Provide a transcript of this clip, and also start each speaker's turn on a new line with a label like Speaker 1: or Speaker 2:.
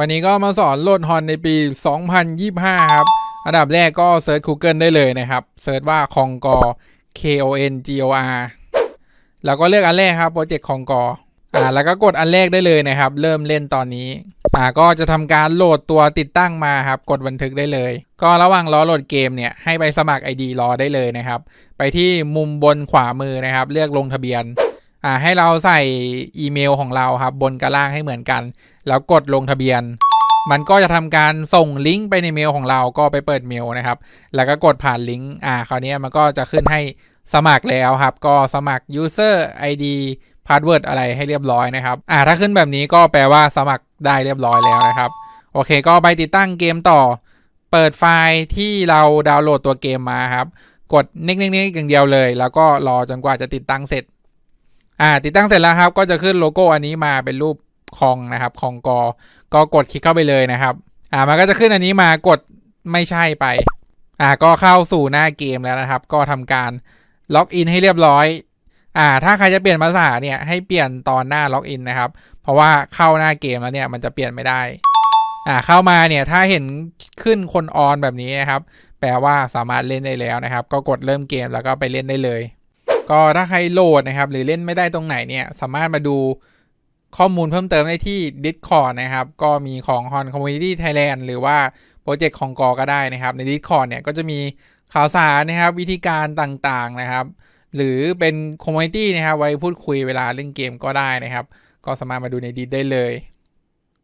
Speaker 1: วันนี้ก็มาสอนโหลดฮอนในปี 2025 ครับ อันดับแรกก็เซิร์ช Google ได้เลยนะครับ เซิร์ชว่าคองกอ K O N G O R แล้วก็เลือกอันแรกครับโปรเจกต์คองกอ อ่า แล้วก็กดอันแรกได้เลยนะครับ เริ่มเล่นตอนนี้ อ่า ก็จะทำการโหลดตัวติดตั้งมาครับ กดบันทึกได้เลย ก็ระหว่างรอโหลดเกมเนี่ย ให้ไปสมัคร ID รอได้เลยนะครับ ไปที่มุมบนขวามือนะครับ เลือกลงทะเบียน อ่าให้เราใส่อีเมลของเราครับบนกับล่างให้เหมือนกัน แล้วกดลงทะเบียน มันก็จะทำการส่งลิงก์ไปในเมลของเราก็ไปเปิดเมลนะครับ แล้วก็กดผ่านลิงก์อ่าคราวนี้มันก็จะขึ้นให้สมัครแล้วครับ ก็สมัคร user ID password อะไรให้เรียบร้อยนะครับอ่าถ้าขึ้นแบบนี้ก็แปลว่าสมัครได้เรียบร้อยแล้วนะครับ โอเค ก็ไปติดตั้งเกมต่อ เปิดไฟล์ที่เราดาวน์โหลดตัวเกมมาครับ กดเน็กๆๆอย่างเดียวเลย แล้วก็รอจนกว่าจะติดตั้งเสร็จ อ่าติดตั้งเสร็จแล้วครับ ก็จะขึ้นโลโก้อันนี้มาเป็นรูปคองนะครับคองกอ ก็กดคลิกเข้าไปเลยนะครับ อ่ามันก็จะขึ้นอันนี้มากดไม่ใช่ไป อ่าก็เข้าสู่หน้าเกมแล้วนะครับ ก็ทำการล็อกอินให้เรียบร้อย อ่า ถ้าใครจะเปลี่ยนภาษาเนี่ยให้เปลี่ยนตอนหน้าล็อกอินนะครับ เพราะว่าเข้าหน้าเกมแล้วเนี่ยมันจะเปลี่ยนไม่ได้ อ่าเข้ามาเนี่ยถ้าเห็นขึ้นคนออนแบบนี้นะครับ แปลว่าสามารถเล่นได้แล้วนะครับ ก็กดเริ่มเกมแล้วก็ไปเล่นได้เลย ก็ถ้าใครโหลดนะครับหรือเล่นไม่ได้ตรงไหนเนี่ย สามารถมาดูข้อมูลเพิ่มเติมได้ที่ Discord นะครับ ก็มีของ Hon Community Thailand หรือว่าโปรเจกต์ของกอก็ได้นะครับ ใน Discord เนี่ยก็จะมีข่าวสารนะครับ วิธีการต่างๆนะครับ หรือเป็นคอมมูนิตี้นะครับ ไว้พูดคุยเวลาเล่นเกมก็ได้นะครับ ก็สามารถมาดูในดิสได้เลย